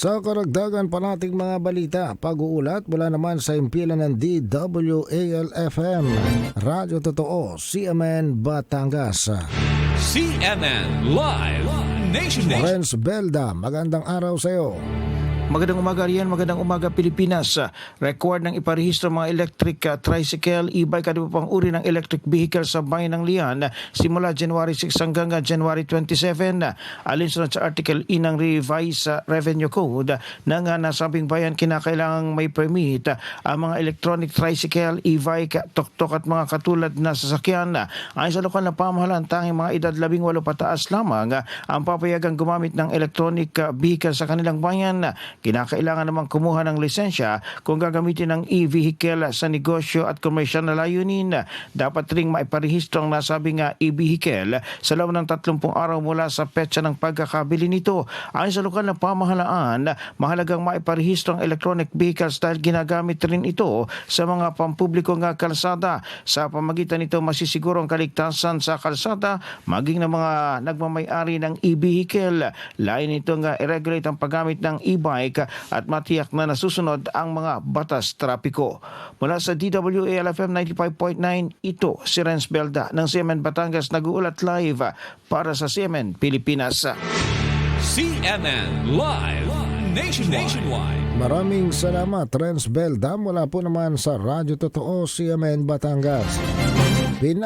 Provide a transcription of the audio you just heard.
Sa karagdagan pa nating mga balita, pag-uulat mula naman sa impilan ng DWAL-FM, Radyo Totoo, CMN Batangas. CNN Live Nation Nation. Renz Belda, magandang araw sa iyo. Magandang umaga riyan, magandang umaga Pilipinas. Record ng iparehistro mga electric uh, tricycle, e-bike at iba pang uri ng electric vehicle sa bayan ng Lian simula January 6 hanggang uh, January 27. Alinsunod sa Article E ng Revised uh, Revenue Code ng uh, nasabing bayan kinakailangang may permit ang mga electronic tricycle, e-bike, tok-tok at mga katulad na sasakyan. Ayon sa lokal na pamahalaan, tanging mga edad 18 pataas lamang ang papayagang gumamit ng electronic uh, vehicle sa kanilang bayan. Kinakailangan namang kumuha ng lisensya kung gagamitin ng e-vehicle sa negosyo at komersyal na layunin. Dapat ring maiparehistro ang nasabing e-vehicle sa loob ng 30 araw mula sa petsa ng pagkakabili nito. Ayon sa lokal na pamahalaan, mahalagang maiparehistro ang electronic vehicles dahil ginagamit rin ito sa mga pampublikong kalsada. Sa pamagitan nito masisiguro ang kaligtasan sa kalsada maging ng mga nagmamayari ng e-vehicle. Lain nitong uh, i-regulate ang paggamit ng e-bike at matiyak na nasusunod ang mga batas trapiko. Mula sa DWALFM 95.9, ito si Renz Belda ng CMN Batangas nag-uulat live para sa CMN Pilipinas. CNN Live Nationwide. Nationwide. Maraming salamat, Renz Belda, mula po naman sa Radyo Totoo, CMN Batangas. Pina